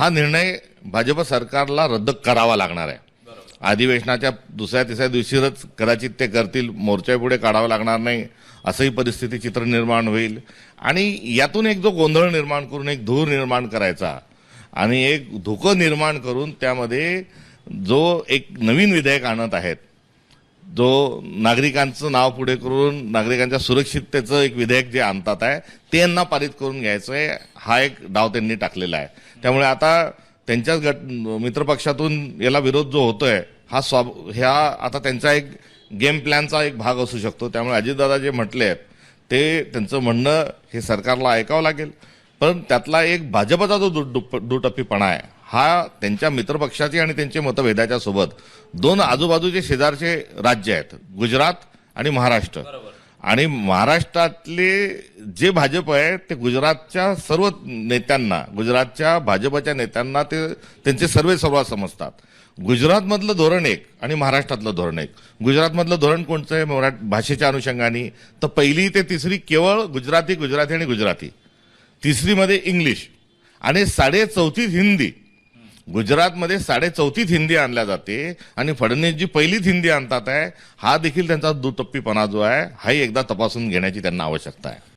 हा निर्णय भाजप सरकारला रद्द करावा लागणार आहे. अधिवेशनाच्या दुसऱ्या तिसऱ्या दिवशीच कदाचित ते करतील मोर्चापुढे काढावं लागणार नाही असंही परिस्थिती चित्र निर्माण होईल. आणि यातून एक जो गोंधळ निर्माण करून एक धूर निर्माण करायचा आणि एक धोकं निर्माण करून त्यामध्ये जो एक नवीन विधेयक आणत आहेत जो नागरिकांचं नाव पुढे करून नागरिकांच्या सुरक्षिततेचं एक विधेयक जे आणतात आहे ते यांना पारित करून घ्यायचं आहे हा एक डाव त्यांनी टाकलेला आहे. त्यामुळे आता त्यांच्याच गट मित्रपक्षातून याला विरोध जो होतोय हा स्वाभ ह्या आता त्यांचा एक गेम प्लॅनचा एक भाग असू शकतो. त्यामुळे अजितदादा जे म्हटले आहेत ते त्यांचं म्हणणं हे सरकारला ऐकावं लागेल. पण त्यातला एक भाजपचा जो दुप- दुटप्पीपणा आहे हा त्यांच्या मित्रपक्षाची आणि त्यांचे मतभेदाच्या सोबत दोन आजूबाजूचे शेजारचे राज्य आहेत गुजरात आणि महाराष्ट्र. आणि महाराष्ट्रातले जे भाजप आहे ते गुजरातच्या सर्व नेत्यांना गुजरातच्या भाजपच्या नेत्यांना ते त्यांचे सर्वे सर्व समजतात. गुजरातमधलं धोरण एक आणि महाराष्ट्रातलं धोरण एक. गुजरातमधलं धोरण कोणतं आहे? मराठ भाषेच्या अनुषंगाने. तर पहिली ते तिसरी केवळ गुजराती गुजराती आणि गुजराती. तिसरीमध्ये इंग्लिश. आणि साडे चौथीत हिंदी. गुजरातमध्ये साडेचौथीत हिंदी आणल्या जाते आणि फडणवीस जी पहिलीच हिंदी आणतात आहे. हा देखील त्यांचा दुटप्पीपणा जो आहे हाही एकदा तपासून घेण्याची त्यांना आवश्यकता आहे.